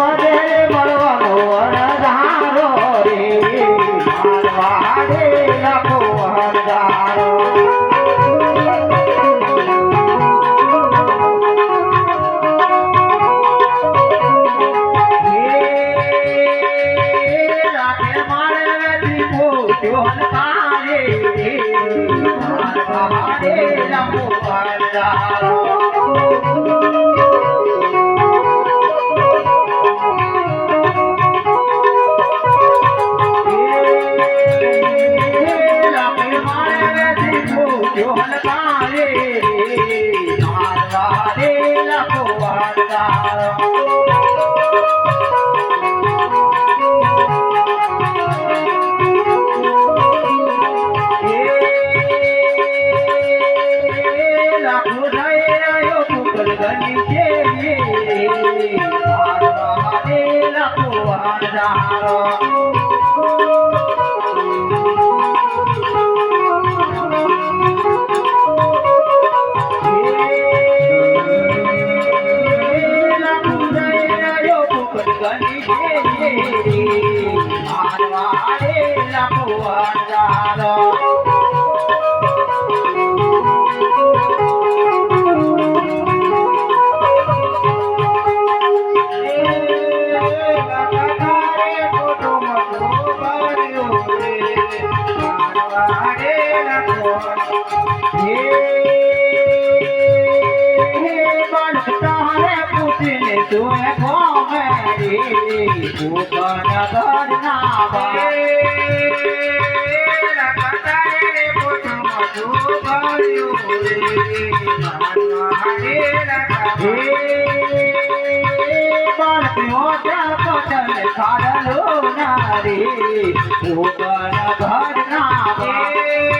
પદે મળવાનો અણધારો રે મારવાડે લખો હરદારો રાખે મારે દીવો જોન કારે મારવાડે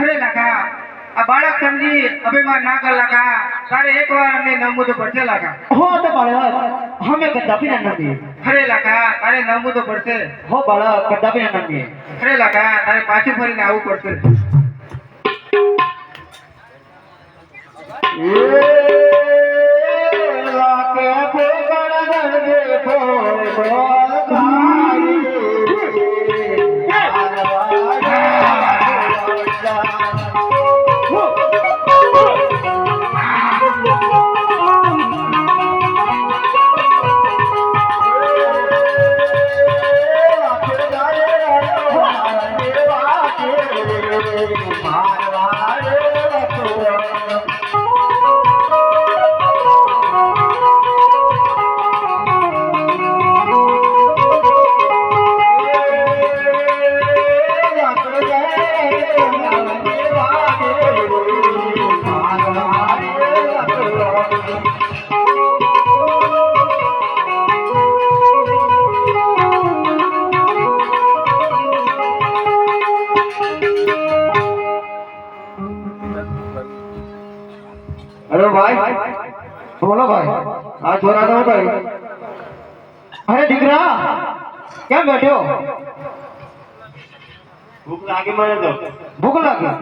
અરે લાકા આ બાળક સમજી અભિમાન ના કર લાકા તારે એક વાર અમને નમવું તો પડશે લાકા હો તો બાળક અમે કદાપી ના નમીએ. અરે લાકા તારે નમવું તો પડશે. હો બાળક કદાપી ના નમીએ. અરે લાકા તારે પાછું ફરીને આવવું પડશે. દો ભાઈ અરે દીકરા કેમ બેઠ્યો ભૂખ લાગી મને તો. ભૂખ લાગી?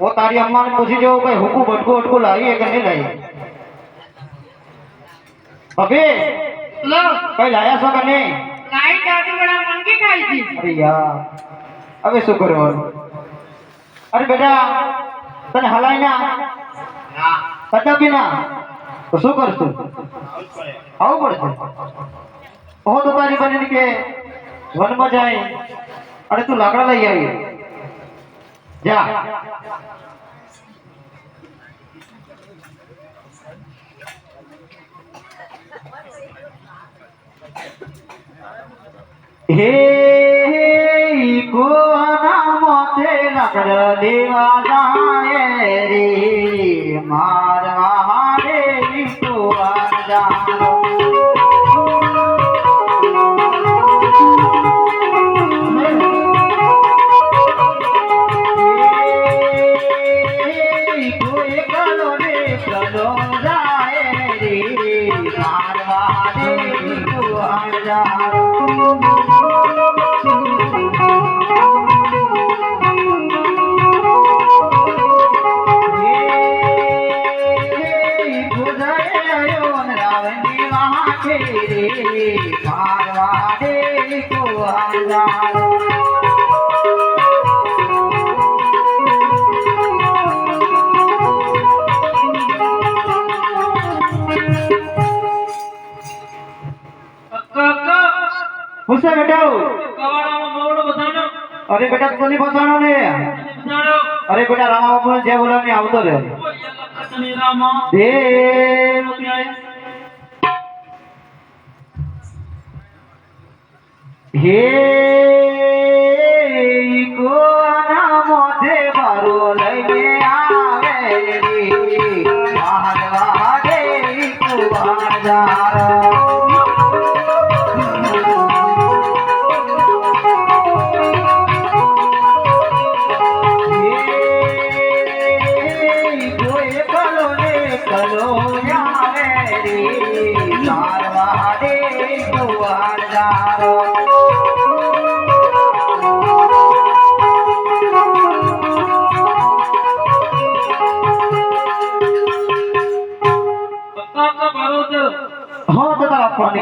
ઓ તારી અમ્માને પૂછી જો ભાઈ હુકુ બટકું અટકું લાવી કે નહીં લાવી ભાભી લો. કઈ લાયા છો કે નહીં? લાઈ દાદી બડા મંગી ખાઈ છી અરે યાર હવે શું કરવાનું? અરે બેટા તને હલાય ના. કદાપી ના? તો શું કરશું આવું પડશે હો તો તારી બની કે વનમાં જાય અને તું લાકડા લઈ આવી જા હે કોના મોતે લાકડા લેવા જાય રે મારવા હુસે બેટા. અરે બેટા તું નહીં ફસાણો ને અરે બેટા રામા બાપુ જે બોલાવ આવતો રહે દેવ હે કોના મોઢે મારો લઈને આવે રે મારવા દે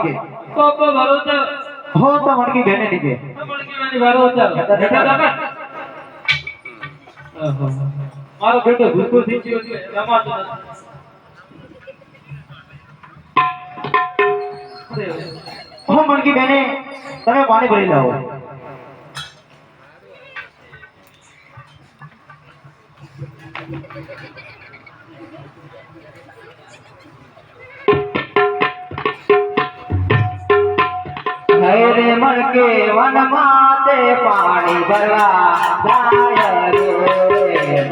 તારા આપવાની કે હો તો મડકી બેને લીધે. મારો બેટો ભૂલકુલ થઈ ગયો છે. રમાતો નથી. હો મડકી બેને તમે પાણી ભરી લાવો. હરે મણકે વનમાં તે પાણી ભરવા જાય રે.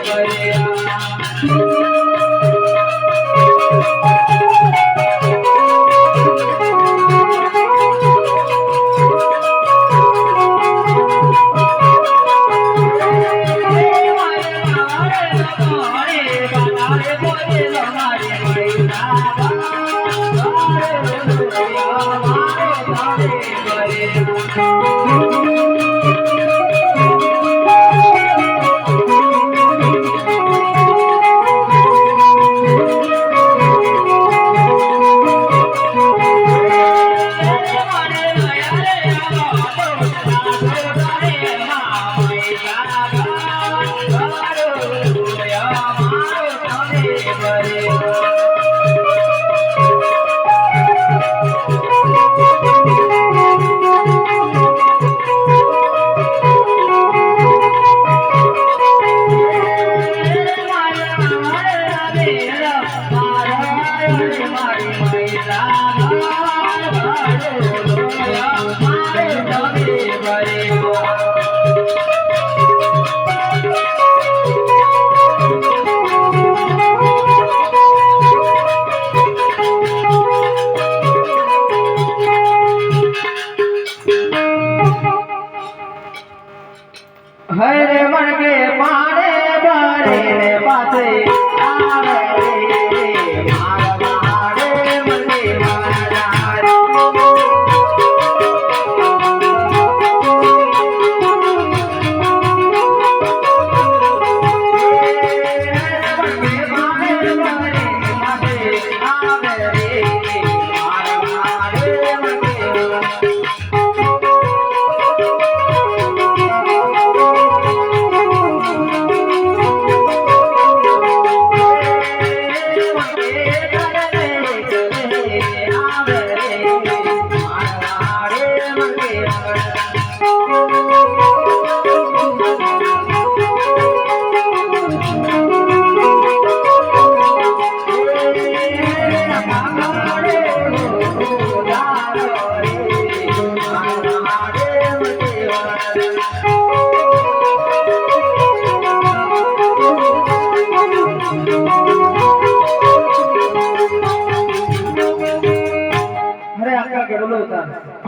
Maria.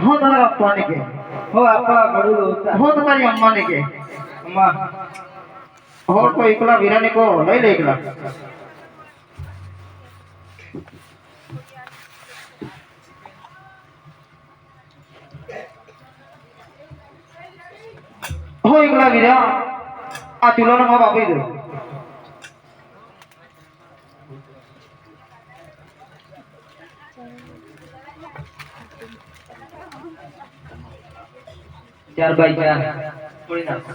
હું તારા પપ્પાને કે. હો આપા ગળું હું તમારી અમ્માને કે. અમ્મા. હો તો એકલા વીરાને કહો. લઈ લે એકલા. હો એકલા વીરા. આ ચૂલાનો માપ આપી દો. ચાર બાય ચાર તોડી નાખો.